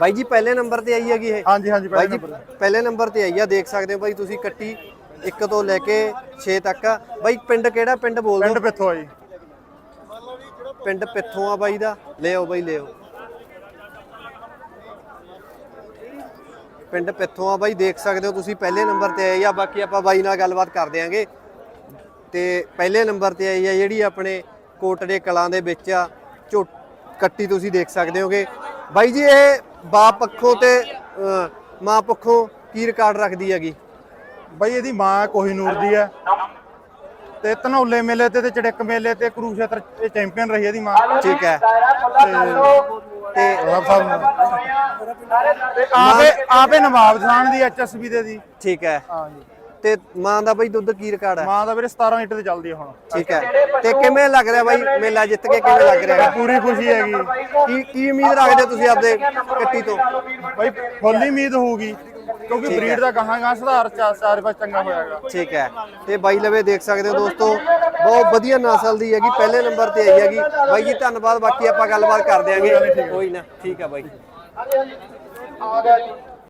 ਬਾਈ ਜੀ ਪਹਿਲੇ ਨੰਬਰ ਤੇ ਆਈ ਹੈਗੀ ਇਹ? ਹਾਂਜੀ ਹਾਂਜੀ ਬਾਈ ਪਹਿਲੇ ਜੀ ਨੰਬਰ ਪਹਿਲੇ ਨੰਬਰ ਤੇ ਆਈ ਆ ਦੇਖ ਸਕਦੇ ਹੋ ਬਾਈ ਤੁਸੀਂ ਕੱਟੀ 1 ਤੋਂ ਲੈ ਕੇ 6 ਤੱਕ। ਆ। ਬਾਈ ਪਿੰਡ ਕਿਹੜਾ? ਪਿੰਡ ਬੋਲ ਪਿੰਡ ਦਿਓ ਪਿੱਥੋਂ ਆ ਜੀ। ਪਿੰਡ ਪਿੱਥੋਂ ਆ ਬਾਈ ਦਾ। ਲਿਓ ਬਾਈ ਲਿਓ ਪਿੰਡ ਪਿੱਥੋਂ ਆ ਬਾਈ ਦੇਖ ਸਕਦੇ ਹੋ ਤੁਸੀਂ ਪਹਿਲੇ ਨੰਬਰ ਤੇ ਆਈ ਆ। ਬਾਕੀ ਆਪਾਂ ਬਾਈ ਨਾਲ ਗੱਲਬਾਤ ਕਰ ਦਿਆਂਗੇ। ਤੇ ਪਹਿਲੇ ਨੰਬਰ ਤੇ ਆਈ ਆ ਜਿਹੜੀ ਆਪਣੇ ਕੋਟੜੇ ਕਲਾਂ ਦੇ ਵਿੱਚ ਆ। ਝੋ ਕੱਟੀ ਤੁਸੀਂ ਦੇਖ ਸਕਦੇ ਹੋਗੇ। ਬਾਈ ਜੀ ਇਹ ਬਾਪ ਪੱਖੋਂ ਤੇ ਅਹ, ਮਾਂ ਪੱਖੋਂ ਕੀ ਰਿਕਾਰਡ ਰੱਖਦੀ ਹੈਗੀ? ਬਾਈ ਇਹਦੀ ਮਾਂ ਕੋਹੀਨੂਰ ਦੀ ਹੈ। ਤੇ ਧਨੌਲੇ ਮੇਲੇ ਤੇ ਤੇ ਚੜਿੱਕ ਮੇਲੇ ਤੇ ਕੁਰੂਕਸ਼ੇਤਰ ਇਹ ਚੈਂਪੀਅਨ ਰਹੀ ਇਹਦੀ ਮਾਂ। ਠੀਕ ਹੈ। ਤੇ ਰੱਬ ਸਾਹਿਬ ਨੂੰ ਤੇ ਆਪੇ ਆਪੇ ਨਵਾਬ ਖਾਨ ਦੀ ਐਚਐਸਬੀ ਦੇ ਦੀ। ਠੀਕ ਹੈ। ਹਾਂਜੀ ਤੇ ਮਾਂ ਦਾ ਬਾਈ ਦੁੱਧ ਕੀ ਰਿਕਾਰਡ ਹੈ? ਮਾਂ ਦਾ ਵੀਰੇ 17 ਲੀਟਰ ਤੇ ਚੱਲਦੀ ਹੈ ਹੁਣ। ਠੀਕ ਹੈ। ਤੇ ਕਿਵੇਂ ਲੱਗ ਰਿਹਾ ਬਾਈ ਮੇਲਾ ਜਿੱਤ ਕੇ ਕਿਵੇਂ ਲੱਗ ਰਿਹਾ? ਪੂਰੀ ਖੁਸ਼ੀ ਹੈਗੀ। ਕੀ ਕੀ ਉਮੀਦ ਰੱਖਦੇ ਹੋ ਤੁਸੀਂ ਆਪਦੇ ਕੱਟੀ ਤੋਂ? ਬਾਈ ਫੁੱਲ ਉਮੀਦ ਹੋਊਗੀ ਕਿਉਂਕਿ ਬਰੀਡ ਦਾ ਗਾਹਾਂ ਸੁਧਾਰ ਚਾ- ਚਾਰੇ ਪਾਸੇ ਚੰਗਾ ਹੋਇਆਗਾ ਠੀਕ ਹੈ। ਤੇ ਬਾਈ ਲਵੇ ਦੇਖ ਸਕਦੇ ਹੋ ਦੋਸਤੋ ਬਹੁਤ ਵਧੀਆ ਨਸਲ ਦੀ ਹੈਗੀ ਪਹਿਲੇ ਨੰਬਰ ਤੇ ਆਈ ਹੈਗੀ। ਬਾਈ ਜੀ ਧੰਨਵਾਦ ਬਾਕੀ ਆਪਾਂ ਗੱਲਬਾਤ ਕਰ ਦਿਆਂਗੇ ਕੋਈ ਨਾ ਠੀਕ ਹੈ ਬਾਈ। ਆ ਗਿਆ ਜੀ।